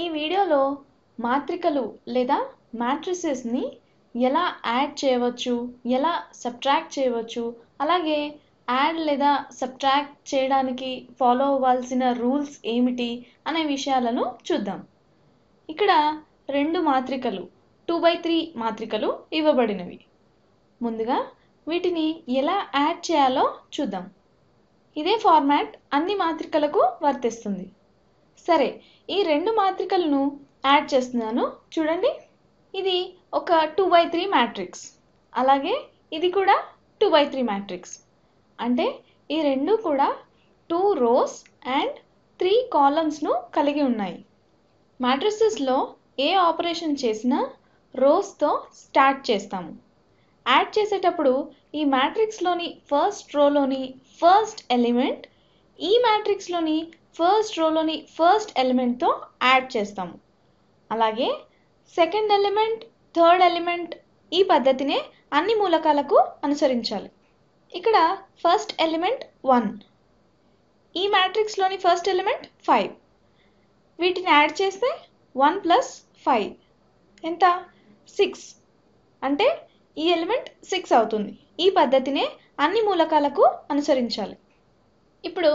ఈ వీడియోలో మాత్రికలు లేదా మ్యాట్రిసెస్ని ఎలా యాడ్ చేయవచ్చు ఎలా సబ్ట్రాక్ట్ చేయవచ్చు అలాగే యాడ్ లేదా సబ్ట్రాక్ట్ చేయడానికి ఫాలో అవ్వాల్సిన రూల్స్ ఏమిటి అనే విషయాలను చూద్దాం. ఇక్కడ రెండు మాత్రికలు టూ బై త్రీ మాత్రికలు ఇవ్వబడినవి. ముందుగా వీటిని ఎలా యాడ్ చేయాలో చూద్దాం. ఇదే ఫార్మాట్ అన్ని మాత్రికలకు వర్తిస్తుంది. సరే ఈ రెండు మాత్రికలను యాడ్ చేస్తున్నాను. చూడండి ఇది ఒక టూ బై త్రీ మ్యాట్రిక్స్ అలాగే ఇది కూడా టూ బై త్రీ మ్యాట్రిక్స్ అంటే ఈ రెండు కూడా టూ రోస్ అండ్ త్రీ కాలమ్స్ను కలిగి ఉన్నాయి. మ్యాట్రిసెస్లో ఏ ఆపరేషన్ చేసినా రోస్తో స్టార్ట్ చేస్తాము. యాడ్ చేసేటప్పుడు ఈ మ్యాట్రిక్స్లోని ఫస్ట్ రోలోని ఫస్ట్ ఎలిమెంట్ ఈ మ్యాట్రిక్స్లోని ఫస్ట్ రోలోని ఫస్ట్ ఎలిమెంట్తో యాడ్ చేస్తాము. అలాగే సెకండ్ ఎలిమెంట్ థర్డ్ ఎలిమెంట్ ఈ పద్ధతినే అన్ని మూలకాలకు అనుసరించాలి. ఇక్కడ ఫస్ట్ ఎలిమెంట్ వన్ ఈ మ్యాట్రిక్స్లోని ఫస్ట్ ఎలిమెంట్ ఫైవ్ వీటిని యాడ్ చేస్తే వన్ ప్లస్ ఫైవ్ ఎంత? సిక్స్ అంటే ఈ ఎలిమెంట్ సిక్స్ అవుతుంది. ఈ పద్ధతినే అన్ని మూలకాలకు అనుసరించాలి. ఇప్పుడు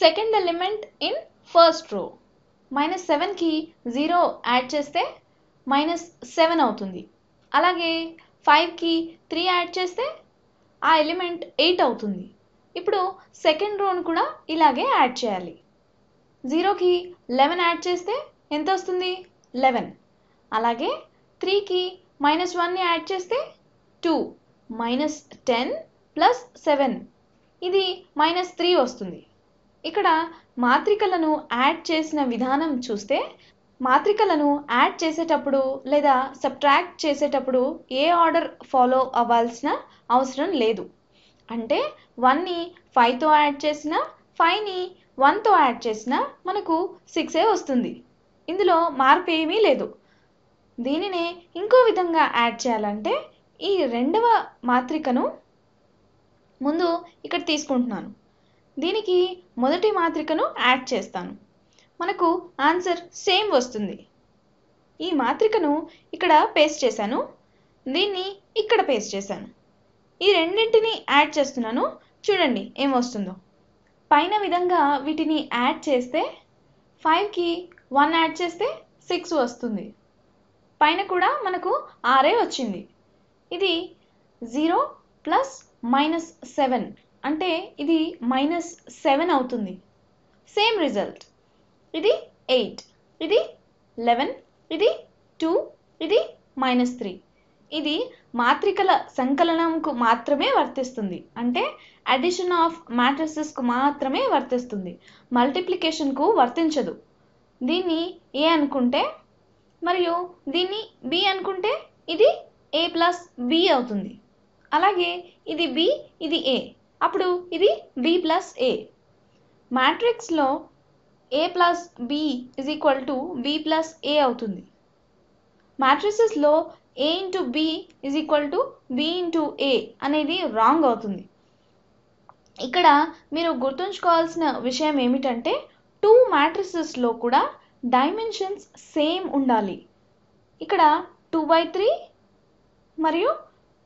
second element in first row minus సెవెన్కి జీరో యాడ్ చేస్తే మైనస్ సెవెన్ అవుతుంది. అలాగే ఫైవ్కి త్రీ యాడ్ చేస్తే ఆ ఎలిమెంట్ ఎయిట్ అవుతుంది. ఇప్పుడు సెకండ్ రోను కూడా ఇలాగే యాడ్ చేయాలి. జీరోకి లెవెన్ యాడ్ చేస్తే ఎంత వస్తుంది? లెవెన్ అలాగే త్రీకి మైనస్ వన్ని యాడ్ చేస్తే two minus ten plus seven ఇది మైనస్ త్రీ వస్తుంది. ఇక్కడ మాత్రికలను యాడ్ చేసిన విధానం చూస్తే మాత్రికలను యాడ్ చేసేటప్పుడు లేదా సబ్ట్రాక్ట్ చేసేటప్పుడు ఏ ఆర్డర్ ఫాలో అవ్వాల్సిన అవసరం లేదు. అంటే వన్ని ఫైవ్తో యాడ్ చేసిన ఫైవ్ని వన్తో యాడ్ చేసిన మనకు సిక్సే వస్తుంది. ఇందులో మార్పు ఏమీ లేదు. దీనినే ఇంకో విధంగా యాడ్ చేయాలంటే ఈ రెండవ మాత్రికను ముందు ఇక్కడ తీసుకుంటున్నాను. దీనికి మొదటి మాత్రికను యాడ్ చేస్తాను. మనకు ఆన్సర్ సేమ్ వస్తుంది. ఈ మాత్రికను ఇక్కడ పేస్ట్ చేశాను. దీన్ని ఇక్కడ పేస్ట్ చేశాను. ఈ రెండింటిని యాడ్ చేస్తున్నాను. చూడండి ఏమొస్తుందో పైన విధంగా వీటిని యాడ్ చేస్తే ఫైవ్కి వన్ యాడ్ చేస్తే సిక్స్ వస్తుంది. పైన కూడా మనకు ఆరే వచ్చింది. ఇది జీరో ప్లస్ మైనస్ సెవెన్ అంటే ఇది మైనస్ సెవెన్ అవుతుంది. సేమ్ రిజల్ట్ ఇది ఎయిట్ ఇది లెవెన్ ఇది టూ ఇది మైనస్ త్రీ ఇది మాత్రికల సంకలనంకు మాత్రమే వర్తిస్తుంది. అంటే అడిషన్ ఆఫ్ మ్యాట్రిసెస్కు మాత్రమే వర్తిస్తుంది. మల్టిప్లికేషన్కు వర్తించదు. దీన్ని ఏ అనుకుంటే మరియు దీన్ని బి అనుకుంటే ఇది ఏ ప్లస్ బి అవుతుంది. అలాగే ఇది బి ఇది ఏ అప్పుడు ఇది B plus A మ్యాట్రిక్స్లో A plus B is equal to B plus A అవుతుంది. మ్యాట్రిసెస్లో A into B is equal to B into A అనేది రాంగ్ అవుతుంది. ఇక్కడ మీరు గుర్తుంచుకోవాల్సిన విషయం ఏమిటంటే టూ మ్యాట్రిసెస్లో కూడా డైమెన్షన్స్ సేమ్ ఉండాలి. ఇక్కడ టూ బై త్రీ మరియు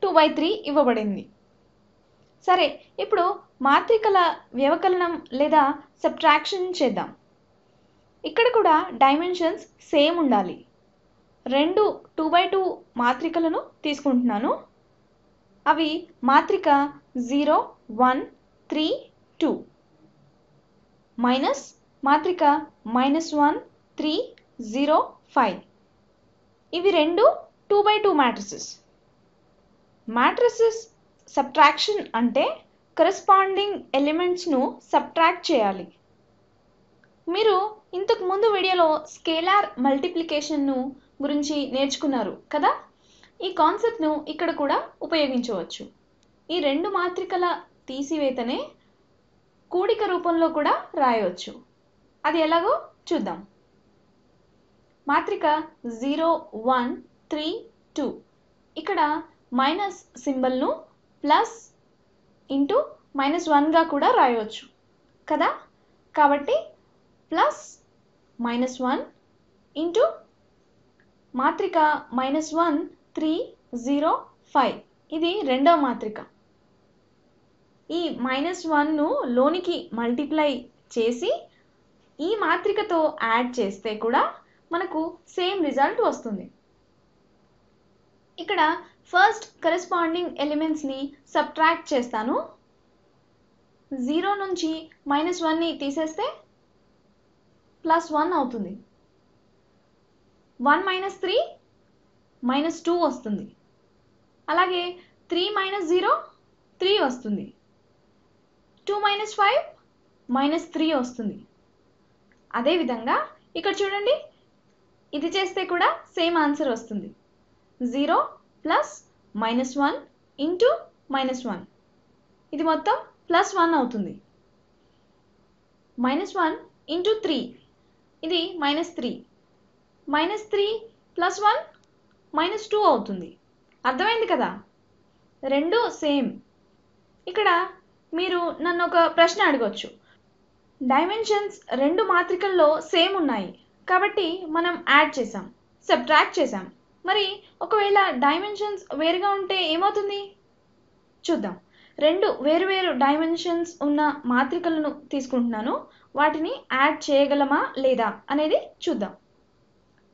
టూ బై త్రీ ఇవ్వబడింది. సరే ఇప్పుడు మాత్రికల వ్యవకలనం లేదా సబ్ట్రాక్షన్ చేద్దాం. ఇక్కడ కూడా డైమెన్షన్స్ సేమ్ ఉండాలి. రెండు టూ బై టూ మాత్రికలను తీసుకుంటున్నాను. అవి మాత్రిక zero one three two. Minus మాత్రిక minus one three zero five. ఇవి రెండు two by two matrices. Matrices subtraction అంటే కరస్పాండింగ్ ఎలిమెంట్స్ను సబ్ట్రాక్ట్ చేయాలి. మీరు ఇంతకు ముందు వీడియోలో స్కేలార్ మల్టిప్లికేషన్ను గురించి నేర్చుకున్నారు కదా? ఈ కాన్సెప్ట్ను ఇక్కడ కూడా ఉపయోగించవచ్చు. ఈ రెండు మాత్రికల తీసివేతనే కూడిక రూపంలో కూడా రాయవచ్చు. అది ఎలాగో చూద్దాం. మాత్రిక జీరో వన్ త్రీ టూ. ఇక్కడ మైనస్ సింబల్ను ప్లస్ ఇంటూ మైనస్ వన్గా కూడా రాయవచ్చు. కదా? కాబట్టి ప్లస్ మైనస్ వన్ ఇంటూ మాత్రిక minus one three zero five. ఇది రెండవ మాత్రిక. ఈ మైనస్ వన్ను లోనికి మల్టిప్లై చేసి ఈ మాత్రికతో యాడ్ చేస్తే కూడా మనకు సేమ్ రిజల్ట్ వస్తుంది. ఇక్కడ ఫస్ట్ కరెస్పాండింగ్ ఎలిమెంట్స్ని సబ్ట్రాక్ట్ చేస్తాను. జీరో నుంచి మైనస్ వన్ని తీసేస్తే ప్లస్ వన్ అవుతుంది. One minus three minus two వస్తుంది. అలాగే త్రీ మైనస్ జీరో త్రీ వస్తుంది. Two minus five minus three వస్తుంది. అదేవిధంగా ఇక్కడ చూడండి ఇది చేస్తే కూడా సేమ్ ఆన్సర్ వస్తుంది. Zero plus minus one into minus one. ఇది మొత్తం ప్లస్ వన్ అవుతుంది. Minus one into three. ఇది minus three. Minus three plus one minus two అవుతుంది. అర్థమైంది కదా? రెండు సేమ్. ఇక్కడ మీరు నన్ను ఒక ప్రశ్న అడగొచ్చు. డైమెన్షన్స్ రెండు మాత్రికల్లో సేమ్ ఉన్నాయి. కాబట్టి మనం యాడ్ చేసాం సబ్ట్రాక్ట్ చేసాం. మరి ఒకవేళ డైమెన్షన్స్ వేరుగా ఉంటే ఏమవుతుంది? చూద్దాం. రెండు వేరువేరు డైమెన్షన్స్ ఉన్న మాత్రికలను తీసుకుంటున్నాను. వాటిని యాడ్ చేయగలమా లేదా అనేది చూద్దాం.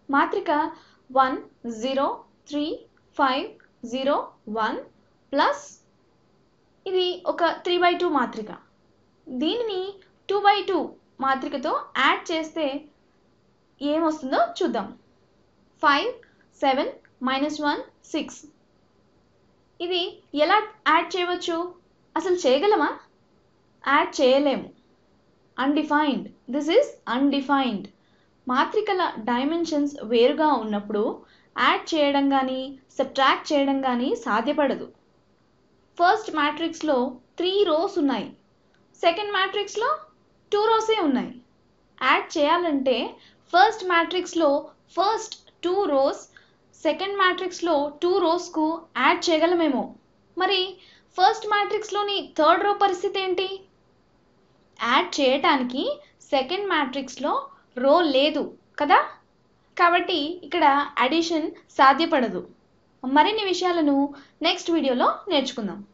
మాత్రిక one zero three five zero one plus ఇది ఒక త్రీ బై టూ మాత్రిక. దీనిని టూ బై టూ మాత్రికతో యాడ్ చేస్తే ఏమొస్తుందో చూద్దాం. Five seven minus one six ఇది ఎలా యాడ్ చేయవచ్చు? అసలు చేయగలమా? యాడ్ చేయలేము. అన్డిఫైన్డ్ దిస్ ఈజ్ అన్డిఫైన్డ్ మాత్రికల డైమెన్షన్స్ వేరుగా ఉన్నప్పుడు యాడ్ చేయడం కానీ సబ్ట్రాక్ట్ చేయడం కానీ సాధ్యపడదు. ఫస్ట్ మ్యాట్రిక్స్లో త్రీ రోస్ ఉన్నాయి. సెకండ్ మ్యాట్రిక్స్లో టూ రోసే ఉన్నాయి. యాడ్ చేయాలంటే ఫస్ట్ మ్యాట్రిక్స్లో ఫస్ట్ టూ రోస్ సెకండ్ మ్యాట్రిక్స్లో టూ రోస్కు యాడ్ చేయగలమేమో. మరి ఫస్ట్ మ్యాట్రిక్స్లోని థర్డ్ రో పరిస్థితి ఏంటి? యాడ్ చేయటానికి సెకండ్ మ్యాట్రిక్స్లో రో లేదు కదా? కాబట్టి ఇక్కడ అడిషన్ సాధ్యపడదు. మరిన్ని విషయాలను నెక్స్ట్ వీడియోలో నేర్చుకుందాం.